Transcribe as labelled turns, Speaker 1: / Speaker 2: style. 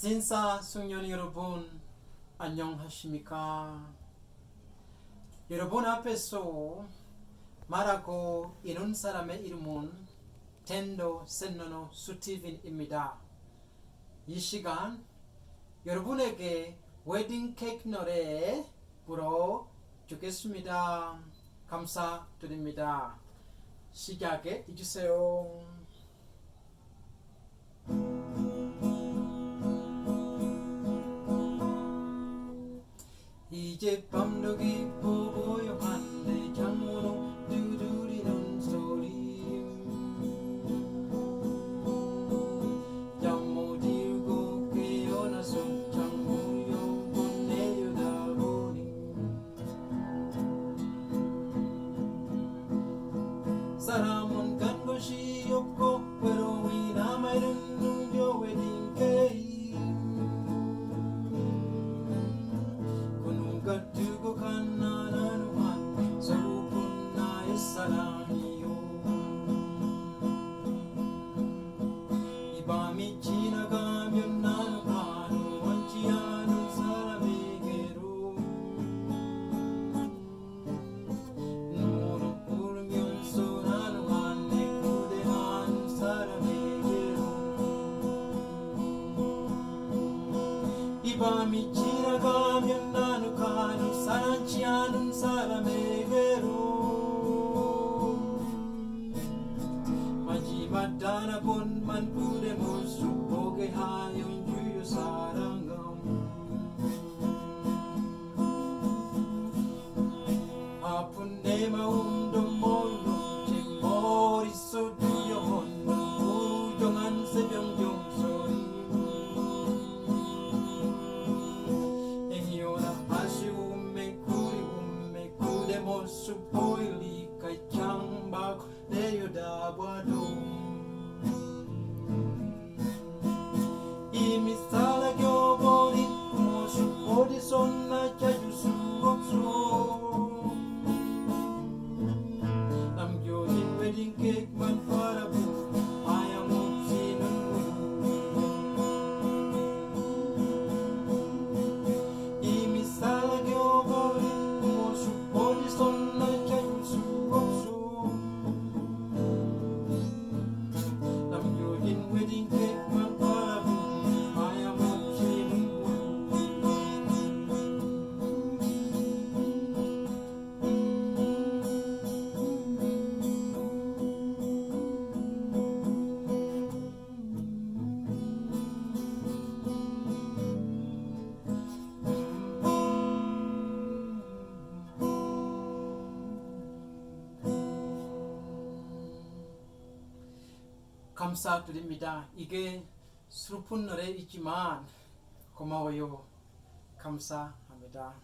Speaker 1: 신사 숙녀 여러분 안녕하십니까? 여러분 앞에서 말하고 있는 사람의 이름은 텐도 센노노 수티빈입니다. 이 시간 여러분에게 웨딩 케이크 노래 불러 주겠습니다. 감사드립니다. 시작해 주세요. 이제 밤도 깊어 보여 한대 창문으로 두드리는 소리 잠 못 이루고 깨어나서 창문 옆을 내려다보니 사람은 간 곳이 없고 외로이 남아있는 숟갈 두고 간다. ibami chira gamyam nanu kanu saranchyanam sarame veru majiva dana pon man pude mosu poge hayun juyu sarangam apun nema um Dawalum Imisala gyobori Moshu ori sonna kyayusu gopso Nam gyodin wedding cake You. 감사드립니다. 이게 슬픈 노래이지만 고마워요. 감사합니다.